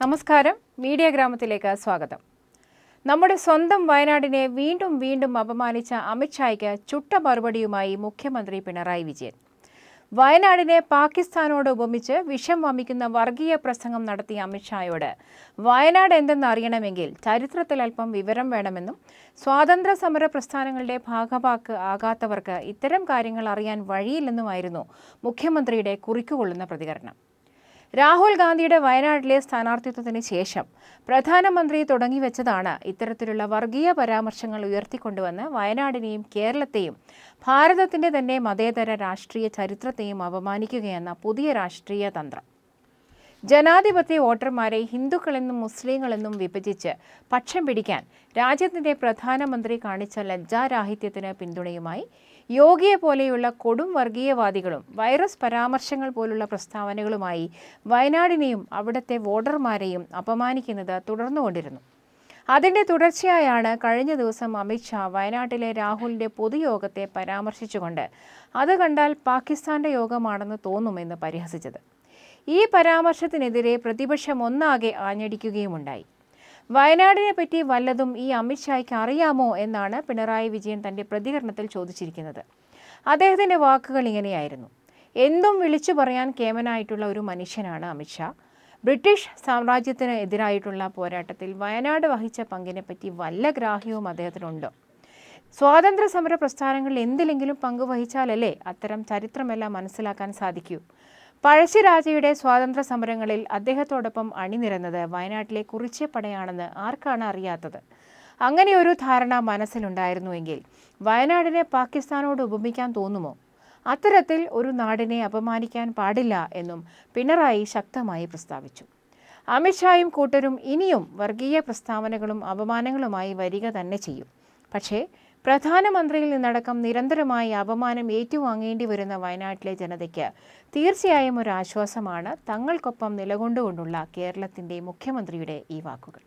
നമസ്കാരം. മീഡിയ ഗ്രാമത്തിലേക്ക് സ്വാഗതം. നമ്മുടെ സ്വന്തം വയനാടിനെ വീണ്ടും വീണ്ടും അപമാനിച്ച അമിത്ഷായ്ക്ക് ചുട്ട മറുപടിയുമായി മുഖ്യമന്ത്രി പിണറായി വിജയൻ. വയനാടിനെ പാകിസ്ഥാനോട് ഉപമിച്ച് വിഷം വമിക്കുന്ന വർഗീയ പ്രസംഗം നടത്തിയ അമിത്ഷായോട് വയനാട് എന്തെന്ന് അറിയണമെങ്കിൽ ചരിത്രത്തിൽ അല്പം വിവരം വേണമെന്നും സ്വാതന്ത്ര്യ സമര പ്രസ്ഥാനങ്ങളുടെ ഭാഗവാക്ക് ആകാത്തവർക്ക് ഇത്തരം കാര്യങ്ങൾ അറിയാൻ വഴിയില്ലെന്നുമായിരുന്നു മുഖ്യമന്ത്രിയുടെ കുറിക്കുകൊള്ളുന്ന പ്രതികരണം. രാഹുൽ ഗാന്ധിയുടെ വയനാട്ടിലെ സ്ഥാനാർത്ഥിത്വത്തിന് ശേഷം പ്രധാനമന്ത്രി തുടങ്ങിവെച്ചതാണ് ഇത്തരത്തിലുള്ള വർഗീയ പരാമർശങ്ങൾ ഉയർത്തിക്കൊണ്ടുവന്ന് വയനാടിനെയും കേരളത്തെയും ഭാരതത്തിന്റെ തന്നെ മതേതര രാഷ്ട്രീയ ചരിത്രത്തെയും അപമാനിക്കുകയെന്ന പുതിയ രാഷ്ട്രീയ തന്ത്രം. ജനാധിപത്യ വോട്ടർമാരെ ഹിന്ദുക്കളെന്നും മുസ്ലിങ്ങളെന്നും വിഭജിച്ച് പക്ഷം പിടിക്കാൻ രാജ്യത്തിന്റെ പ്രധാനമന്ത്രി കാണിച്ച ലജ്ജാരാഹിത്യത്തിന് പിന്തുണയുമായി യോഗിയെ പോലെയുള്ള കൊടും വർഗീയവാദികളും വൈറസ് പരാമർശങ്ങൾ പോലുള്ള പ്രസ്താവനകളുമായി വയനാടിനെയും അവിടുത്തെ വോട്ടർമാരെയും അപമാനിക്കുന്നത് തുടർന്നുകൊണ്ടിരുന്നു അതിന്റെ തുടർച്ചയായാണ് കഴിഞ്ഞ ദിവസം അമിത്ഷാ വയനാട്ടിലെ രാഹുലിന്റെ പൊതുയോഗത്തെ പരാമർശിച്ചുകൊണ്ട് അത് കണ്ടാൽ പാകിസ്ഥാന്റെ യോഗമാണെന്ന് തോന്നുമെന്ന് പരിഹസിച്ചത്. ഈ പരാമർശത്തിനെതിരെ പ്രതിപക്ഷം ഒന്നാകെ ആഞ്ഞടിക്കുകയുമുണ്ടായി. വയനാടിനെ പറ്റി വല്ലതും ഈ അമിത്ഷായ്ക്ക് അറിയാമോ എന്നാണ് പിണറായി വിജയൻ തന്റെ പ്രതികരണത്തിൽ ചോദിച്ചിരിക്കുന്നത്. അദ്ദേഹത്തിന്റെ വാക്കുകൾ ഇങ്ങനെയായിരുന്നു. എന്തും വിളിച്ചു പറയാൻ കേമനായിട്ടുള്ള ഒരു മനുഷ്യനാണ് അമിത്ഷാ ബ്രിട്ടീഷ് സാമ്രാജ്യത്തിന് എതിരായിട്ടുള്ള പോരാട്ടത്തിൽ വയനാട് വഹിച്ച പങ്കിനെപ്പറ്റി വല്ല ഗ്രാഹ്യവും അദ്ദേഹത്തിനുണ്ടോ? സ്വാതന്ത്ര്യ സമര പ്രസ്ഥാനങ്ങളിൽ എന്തിലെങ്കിലും പങ്കുവഹിച്ചാലല്ലേ അത്തരം ചരിത്രമെല്ലാം മനസ്സിലാക്കാൻ സാധിക്കൂ? പഴശ്ശിരാജയുടെ സ്വാതന്ത്ര്യ സമരങ്ങളിൽ അദ്ദേഹത്തോടൊപ്പം അണിനിരന്നത് വയനാട്ടിലെ കുറിച്യപ്പടയാണെന്ന് ആർക്കാണ് അറിയാത്തത്? അങ്ങനെ ഒരു ധാരണ മനസ്സിലുണ്ടായിരുന്നുവെങ്കിൽ വയനാടിനെ പാകിസ്ഥാനോട് ഉപമിക്കാൻ തോന്നുമോ? അത്തരത്തിൽ ഒരു നാടിനെ അപമാനിക്കാൻ പാടില്ല എന്നും പിണറായി ശക്തമായി പ്രസ്താവിച്ചു. അമിത്ഷായും കൂട്ടരും ഇനിയും വർഗീയ പ്രസ്താവനകളും അപമാനങ്ങളുമായി വരിക തന്നെ ചെയ്യും. പക്ഷേ പ്രധാനമന്ത്രിയിൽ നിന്നടക്കം നിരന്തരമായി അപമാനം ഏറ്റുവാങ്ങേണ്ടി വരുന്ന വയനാട്ടിലെ ജനതയ്ക്ക് തീർച്ചയായും ഒരു ആശ്വാസമാണ് തങ്ങൾക്കൊപ്പം നിലകൊണ്ടുകൊണ്ടുള്ള കേരളത്തിന്റെ മുഖ്യമന്ത്രിയുടെ ഈ വാക്കുകൾ.